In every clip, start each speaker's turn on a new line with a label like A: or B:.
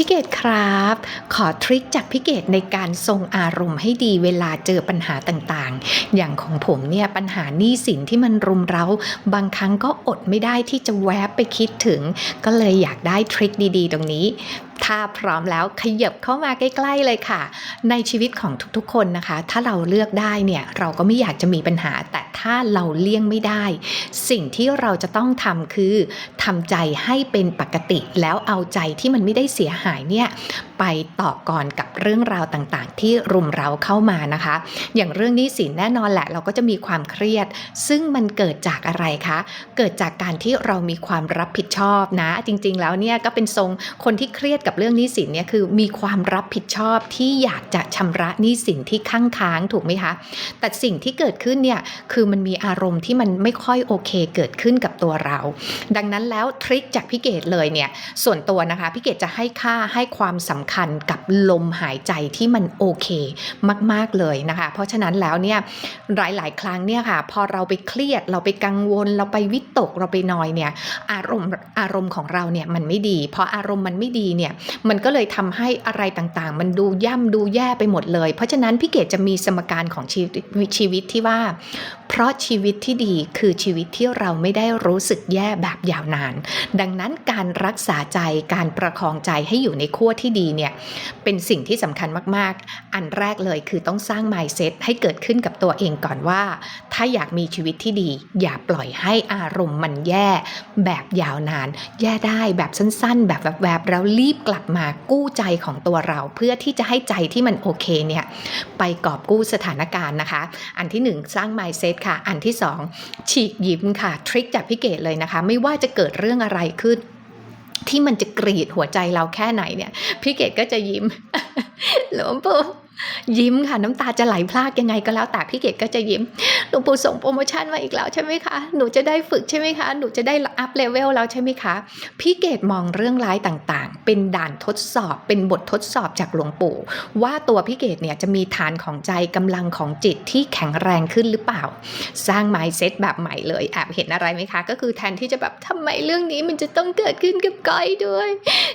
A: พี่เกดครับ ขอทริคจากพี่เกดในการทรงอารมณ์ให้ดีเวลาเจอปัญหาต่างๆ อย่างของผมเนี่ยปัญหาหนี้สินที่มันรุมเร้า บางครั้งก็อดไม่ได้ที่จะแวบไปคิดถึง ก็เลยอยากได้ทริคดีๆ ตรงนี้ ถ้าพร้อมแล้วขยับเข้ามาใกล้ ๆเลยค่ะ ในชีวิตของทุกๆคนนะคะ ถ้าเราเลือกได้เนี่ยเราก็ไม่อยากจะมีปัญหา แต่ถ้าเราเลี่ยงไม่ได้ สิ่งที่เราจะต้องทำคือทำใจให้เป็นปกติ แล้วเอาใจที่มันไม่ได้เสียหายเนี่ยไปต่อก่อนกับเรื่องราวต่างๆ ที่รุมเราเข้ามานะคะ อย่างเรื่องนี้สินแน่นอนแหละ เราก็จะมีความเครียด ซึ่งมันเกิดจากอะไรคะ เกิดจากการที่เรามีความรับผิดชอบนะ จริง ๆ แล้วเนี่ยก็เป็นทรงคนที่เครียดกับเรื่องหนี้สินเนี่ยคือมีความรับผิดชอบที่อยากจะชำระหนี้สินที่ข้างค้างถูกไหมคะ แต่สิ่งที่เกิดขึ้นเนี่ยคือมันมีอารมณ์ที่มันไม่ค่อยโอเคเกิดขึ้นกับตัวเรา ดังนั้นแล้วทริคจากพี่เกดเลยเนี่ยส่วนตัวนะคะพี่เกดจะให้ค่าให้ความสำคัญกับลมหายใจที่มันโอเคมาก ๆ เลยนะคะ เพราะฉะนั้นแล้วเนี่ยหลาย ๆ ครั้งเนี่ยค่ะพอเราไปเครียดเราไปกังวล เราไปวิตกเราไปนอยเนี่ยอารมณ์อารมณ์ของเราเนี่ยมันไม่ดีพออารมณ์มันไม่ดีเนี่ยมันก็เลยทำให้อะไรต่างๆ มันดูย่ำดูแย่ไปหมดเลย เพราะฉะนั้นพี่เกดจะมีสมการของชีวิตชีวิตที่ว่า เพราะชีวิตที่ดีคือชีวิตที่เราไม่ได้รู้สึกแย่แบบยาวนาน ดังนั้นการรักษาใจการประคองใจให้อยู่ในขั้วที่ดีเนี่ยเป็นสิ่งที่สำคัญมากๆ อันแรกเลยคือต้องสร้าง mindset ให้เกิดขึ้นกับตัวเองก่อนว่า ถ้าอยากมีชีวิตที่ดี อย่าปล่อยให้อารมณ์มันแย่แบบยาวนาน แย่ได้แบบสั้นๆ แบบแวบๆแล้วรีบกลับมากู้ใจของตัวเราเพื่อที่จะให้ใจที่มันโอเคเนี่ยไปกอบกู้สถานการณ์นะคะ อันที่หนึ่งสร้าง mindset ค่ะ อันที่สองฉีกยิ้มค่ะ ทริคจากพี่เกดเลยนะคะ ไม่ว่าจะเกิดเรื่องอะไรขึ้น ที่มันจะกรีดหัวใจเราแค่ไหนเนี่ยพี่เกดก็จะยิ้มหลวงปู่ ยิ้มค่ะน้ำตาจะไหลพรากยังไงก็แล้วแต่พี่เกดก็จะยิ้มหลวงปู่ส่งโปรโมชั่นมาอีกแล้วใช่ไหมคะหนูจะได้ฝึกใช่ไหมคะหนูจะได้อัพเลเวลแล้วใช่ไหมคะพี่เกดมองเรื่องร้ายต่างๆ เป็นด่านทดสอบ เป็นบททดสอบจากหลวงปู่ ว่าตัวพี่เกดเนี่ยจะมีฐานของใจกำลังของจิตที่แข็งแรงขึ้นหรือเปล่า สร้าง mindset แบบใหม่เลยแอบเห็นอะไรไหมคะ ก็คือแทนที่จะแบบทำไมเรื่องนี้มันจะต้องเกิดขึ้นกับก้อยด้วย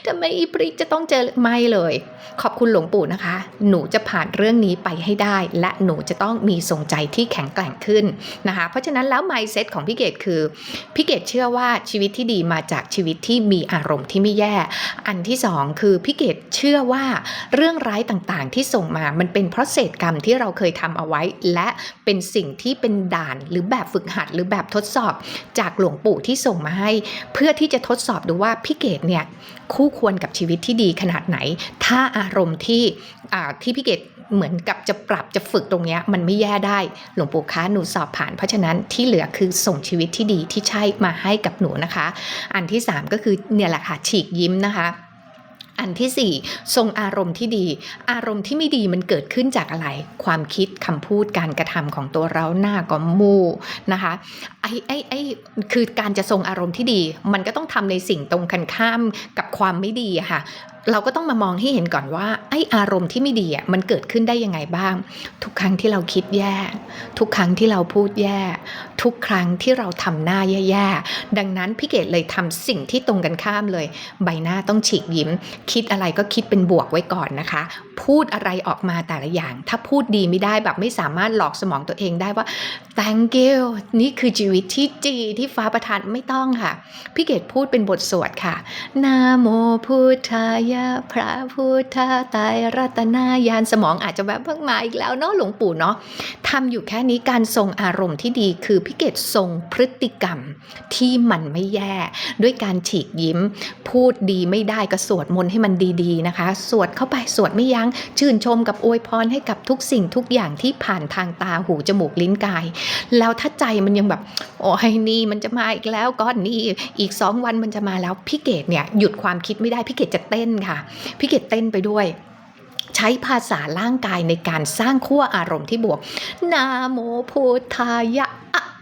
A: ทำไมอีปริกจะต้องเจอไม่เลย ขอบคุณหลวงปู่นะคะ หนูจะผานเรื่องนี้ไปให้ได้ และหนูจะต้องมีทรงใจที่แข็งแกร่งขึ้นนะคะ เพราะฉะนั้นแล้ว mindset ของพี่เกดคือพี่เกดเชื่อว่าชีวิตที่ดีมาจากชีวิตที่มีอารมณ์ที่ไม่แย่ อันที่สองคือพี่เกดเชื่อว่าเรื่องร้ายต่างๆ ที่ส่งมามันเป็นเพราะเศษกรรมที่เราเคยทำเอาไว้ และเป็นสิ่งที่เป็นด่านหรือแบบฝึกหัดหรือแบบทดสอบจากหลวงปู่ที่ส่งมาให้ เพื่อที่จะทดสอบดูว่าพี่เกดเนี่ยคู่ควรกับชีวิตที่ดีขนาดไหน ถ้าอารมณ์ที่ที่พี่เกด เหมือนกับจะปรับจะฝึกตรงนี้มันไม่แย่ได้ หลวงปู่คะหนูสอบผ่าน เพราะฉะนั้นที่เหลือคือส่งชีวิตที่ดีที่ใช่มาให้กับหนูนะคะ อันที่ 3 ก็คือเนี่ยแหละค่ะฉีกยิ้มนะคะอันที่ 4 ทรงอารมณ์ที่ดี อารมณ์ที่ไม่ดีมันเกิดขึ้นจากอะไร ความคิดคำพูดการกระทำของตัวเราหน้าก็มูนะคะไอ้ไอ้ไอ้คือการจะทรงอารมณ์ที่ดี มันก็ต้องทำในสิ่งตรงกันข้ามกับความไม่ดีค่ะ เราก็ต้องมามองให้เห็นก่อนว่าไอ้อารมณ์ที่ไม่ดีอะมันเกิดขึ้นได้ยังไงบ้าง ทุกครั้งที่เราคิดแย่ ทุกครั้งที่เราพูดแย่ ทุกครั้งที่เราทำหน้าแย่ๆดังนั้นพี่เกดเลยทำสิ่งที่ตรงกันข้ามเลย ใบหน้าต้องฉีกยิ้ม คิดอะไรก็คิดเป็นบวกไว้ก่อนนะคะ พูดอะไรออกมาแต่ละอย่าง ถ้าพูดดีไม่ได้แบบไม่สามารถหลอกสมองตัวเองได้ว่า thank you นี่คือชีวิตที่จีที่ฟ้าประทานไม่ต้องค่ะพี่เกดพูดเป็นบทสวดค่ะนาโมพุทธายะพระพุทธไตรรัตนายานสมองอาจจะแบบเพิ่งมาอีกแล้วเนาะหลวงปู่เนาะทำอยู่แค่นี้การทรงอารมณ์ที่ดีคือพี่เกดทรงพฤติกรรมที่มันไม่แย่ ด้วยการฉีกยิ้ม พูดดีไม่ได้ก็สวดมนต์ให้มันดี ๆ นะคะ สวดเข้าไปสวดไม่ยัง้งชื่นชมกับอวยพรให้กับทุกสิ่งทุกอย่างที่ผ่านทางตาหูจมูกลิ้นกาย แล้วถ้าใจมันยังแบบ โอ้ยนี่มันจะมาอีกแล้วก้อนนี้อีกสองวันมันจะมาแล้วพี่เกดเนี่ยหยุดความคิดไม่ได้พี่เกดจะเต้นค่ะ พี่เกดเต้นไปด้วยใช้ภาษาร่างกายในการสร้างขั้วอารมณ์ที่บวก นาโมพุทธายะอะอะออะ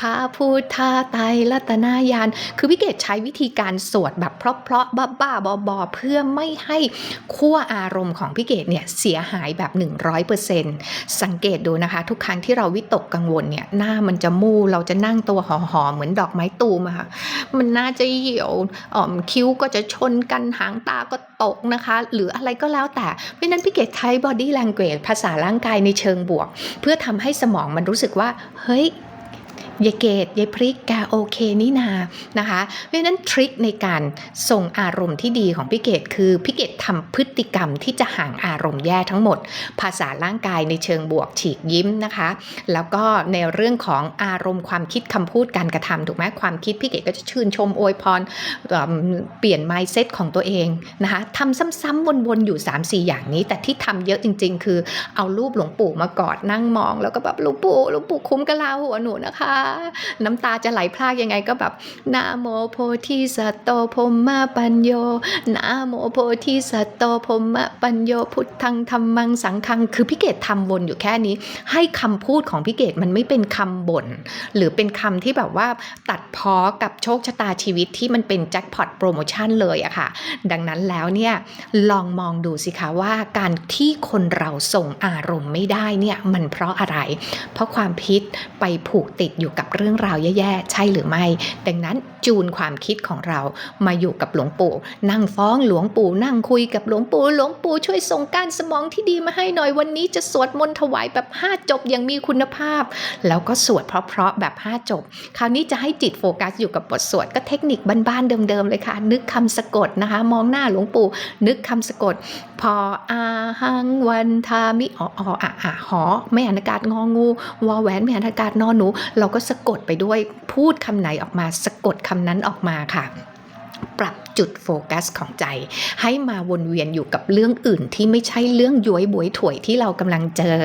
A: พระพุทธาไตรัตนายาน คือพี่เกดใช้วิธีการสวดแบบเพราะๆบ้าๆบอๆเพื่อไม่ให้ขั้วอารมณ์ของพี่เกดเนี่ยเสียหายแบบ 100%สังเกตดูนะคะ ทุกครั้งที่เราวิตกกังวลเนี่ยหน้ามันจะมูเราจะนั่งตัวห่อๆเหมือนดอกไม้ตูมอะค่ะมันน่าจะเหี่ยวอ่อมคิ้วก็จะชนกันหางตาก็ตกนะคะ หรืออะไรก็แล้วแต่ เพราะนั้นพี่เกดใช้ body language ภาษาร่างกายในเชิงบวก เพื่อทำให้สมองมันรู้สึกว่าเฮ้ย ยายเกดยายพริกแกโอเคนี่นานะคะเพราะฉะนั้นทริคในการส่งอารมณ์ที่ดีของพี่เกดคือพี่เกดทำพฤติกรรมที่จะห่างอารมณ์แย่ทั้งหมด ภาษาร่างกายในเชิงบวกฉีกยิ้มนะคะ แล้วก็ในเรื่องของอารมณ์ความคิดคำพูดการกระทำถูกไหมความคิดพี่เกดก็จะชื่นชมอวยพรเอิ่มเปลี่ยน mindset ของตัวเองนะคะทำซ้ำๆวนๆอยู่ 3-4 อย่างนี้ แต่ที่ทำเยอะจริง ๆ คือเอารูปหลวงปู่มากอดนั่งมอง แล้วก็แบบหลวงปู่หลวงปู่คุ้มกะลาหัวหนูนะคะน้ำตาจะไหลพรากยังไงก็แบบนะโมโพธิสัตโตพรหมปัญโยนะโมโพธิสัตโตพรหมปัญโยพุทธังธรรมังสังฆังคือพี่เกดทำวนอยู่แค่นี้ ให้คำพูดของพี่เกดมันไม่เป็นคำบ่นหรือเป็นคำที่แบบว่าตัดพ้อกับโชคชะตาชีวิตที่มันเป็นแจ็คพอตโปรโมชั่นเลยอะค่ะ ดังนั้นแล้วเนี่ยลองมองดูสิคะว่าการที่คนเราส่งอารมณ์ไม่ได้เนี่ยมันเพราะอะไร เพราะความพิษไปผูกติดอยู่กับเรื่องราวแย่ๆ ใช่หรือไม่ ดังนั้น จูนความคิดของเรามาอยู่กับหลวงปู่ นั่งฟ้องหลวงปู่ นั่งคุยกับหลวงปู่หลวงปู่ช่วยส่งการสมองที่ดีมาให้หน่อยวันนี้จะสวดมนต์ถวายแบบ5จบอย่างมีคุณภาพ แล้วก็สวดเพราะๆแบบ5จบ คราวนี้จะให้จิตโฟกัสอยู่กับบทสวดก็เทคนิคบ้านๆเดิมๆเลยค่ะ นึกคำสะกดนะคะ มองหน้าหลวงปู่ นึกคำสะกด พออาหังวันทามิอออ๋ออะอะหอไม่หันอากาศงองูวอแหวนไม่หันอากาศนอนหนู เราก็สะกดไปด้วยพูดคำไหนออกมาสะกดคคำนั้นออกมาค่ะ ปรับ จุดโฟกัสของใจ ให้มาวนเวียนอยู่กับเรื่องอื่นที่ไม่ใช่เรื่องย้วยบวยถวยที่เรากำลังเจอ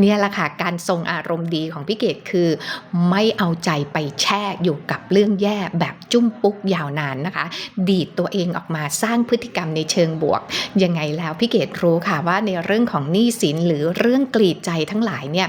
A: เนี่ยแหละค่ะการทรงอารมณ์ดีของพี่เกดคือ ไม่เอาใจไปแช่อยู่กับเรื่องแย่แบบจุ้มปุ๊กยาวนานนะคะ ดีดตัวเองออกมาสร้างพฤติกรรมในเชิงบวก ยังไงแล้วพี่เกดรู้ค่ะว่าในเรื่องของหนี้สินหรือเรื่องกรีดใจทั้งหลายเนี่ย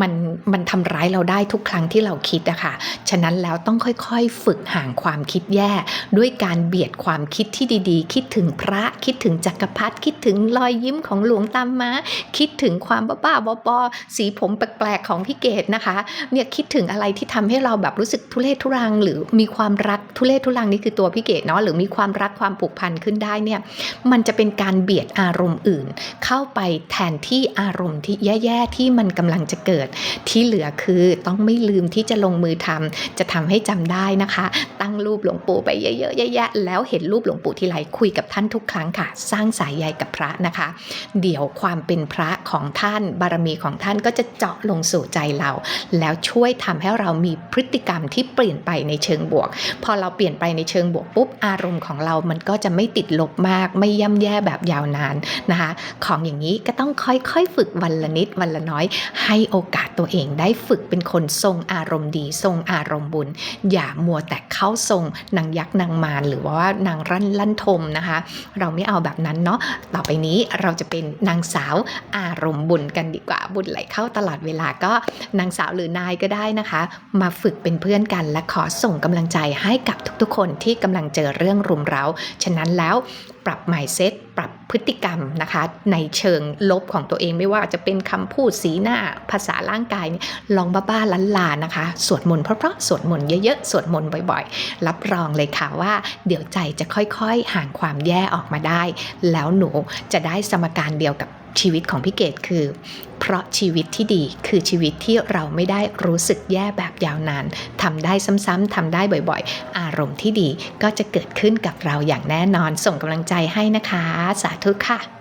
A: มันมันทำร้ายเราได้ทุกครั้งที่เราคิดอะค่ะ ฉะนั้นแล้วต้องค่อยๆ ฝึกห่างความคิดแย่ ด้วยการเบียดความคิดที่ดีๆ คิดถึงพระคิดถึงจักรพรรดิคิดถึงรอยยิ้มของหลวงตามมาคิดถึงความบ้าๆบอๆสีผมแปลกๆของพี่เกดนะคะเนี่ยคิดถึงอะไรที่ทำให้เราแบบรู้สึกทุเรศทุรัง หรือมีความรักทุเรศทุรังนี่คือตัวพี่เกดเนาะหรือมีความรักความผูกพันขึ้นได้เนี่ยมันจะเป็นการเบียดอารมณ์อื่น เข้าไปแทนที่อารมณ์ที่แย่ๆที่มันกำลังจะเกิด ที่เหลือคือต้องไม่ลืมที่จะลงมือทำจะทำให้จำได้นะคะ ตั้งรูปหลวงปู่ไปเยอะๆแยะๆแล้วเห็นรูปหลวงปู่ทีไรคุยกับท่านทุกครั้งค่ะ สร้างสายใยกับพระนะคะ เดี๋ยวความเป็นพระของท่านบารมีของท่านก็จะเจาะลงสู่ใจเรา แล้วช่วยทำให้เรามีพฤติกรรมที่เปลี่ยนไปในเชิงบวก พอเราเปลี่ยนไปในเชิงบวกปุ๊บอารมณ์ของเรามันก็จะไม่ติดลบมาก ไม่ย่ำแย่แบบยาวนานนะคะ ของอย่างนี้ก็ต้องค่อยๆฝึกวันละนิดวันละน้อย ให้โอกาสตัวเองได้ฝึกเป็นคนทรงอารมณ์ดี ทรงอารมณ์บุญ อย่ามัวแต่เข้าทรงนางยักษ์นางมารหรือว่านางรั่นลั่นทมนะคะ เราไม่เอาแบบนั้นเนาะต่อไปนี้เราจะเป็นนางสาวอารมณ์บุญกันดีกว่าบุญไหลเข้าตลอดเวลาก็นางสาวหรือนายก็ได้นะคะ มาฝึกเป็นเพื่อนกันและขอส่งกำลังใจให้กับทุกๆคนที่กำลังเจอเรื่องรุมเร้า ฉะนั้นแล้ว ปรับ mindset ปรับพฤติกรรมนะคะ ในเชิงลบของตัวเองไม่ว่าจะเป็นคำพูดสีหน้าภาษาร่างกายลองบ้าๆลันลานะคะ สวดมนต์เพราะๆสวดมนต์เยอะๆ สวดมนต์บ่อยๆ รับรองเลยค่ะว่า เดี๋ยวใจจะค่อยๆ ห่างความแย่ออกมาได้ แล้วหนูจะได้สมการเดียวกับ ชีวิตของพี่เกดคือ เพราะชีวิตที่ดีคือชีวิตที่เราไม่ได้รู้สึกแย่แบบยาวนานทำได้ซ้ำๆทำได้บ่อยๆ อารมณ์ที่ดีก็จะเกิดขึ้นกับเราอย่างแน่นอนส่งกำลังใจให้นะคะ สาธุค่ะ